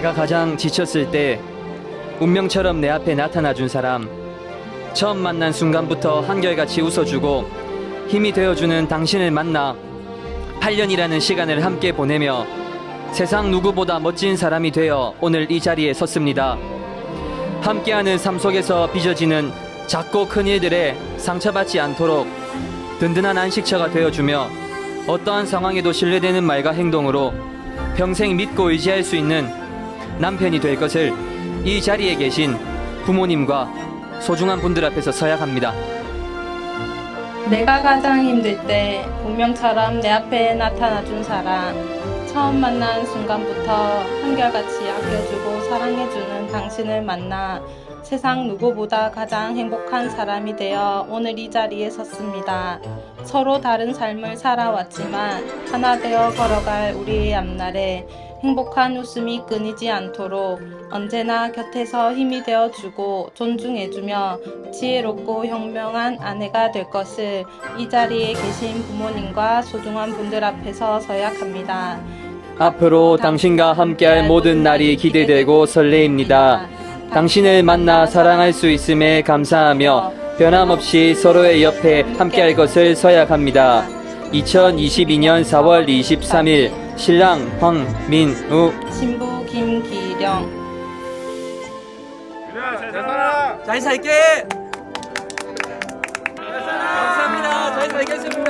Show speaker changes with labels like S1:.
S1: 가장 지쳤을 때 운명처럼 내 앞에 나타나 준 사람 처음 만난 순간부터 한결같이 웃어주고 힘이 되어주는 당신을 만나 8년이라는 시간을 함께 보내며 세상 누구보다 멋진 사람이 되어 오늘 이 자리에 섰습니다. 함께하는 삶 속에서 빚어지는 작고 큰 일들에 상처받지 않도록 든든한 안식처가 되어주며 어떠한 상황에도 신뢰되는 말과 행동으로 평생 믿고 의지할 수 있는 남편이 될 것을 이 자리에 계신 부모님과 소중한 분들 앞에서 서약합니다.
S2: 내가 가장 힘들 때 운명처럼 내 앞에 나타나 준 사람 처음 만난 순간부터 한결같이 아껴주고 사랑해주는 당신을 만나 세상 누구보다 가장 행복한 사람이 되어 오늘 이 자리에 섰습니다. 서로 다른 삶을 살아왔지만 하나 되어 걸어갈 우리의 앞날에 행복한 웃음이 끊이지 않도록 언제나 곁에서 힘이 되어 주고 존중해 주며 지혜롭고 현명한 아내가 될 것을 이 자리에 계신 부모님과 소중한 분들 앞에서 서약합니다.
S1: 앞으로 당신과 함께할 모든 날이 기대되고 설레입니다. 당신을 만나 사랑할 수 있음에 감사하며 변함없이 서로의 옆에 함께할 것을 서약합니다. 2022년 4월 23일 신랑 황민우
S2: 신부 김기령
S3: 잘 살아.
S1: 잘 살게. 감사합니다. 잘 살겠습니다.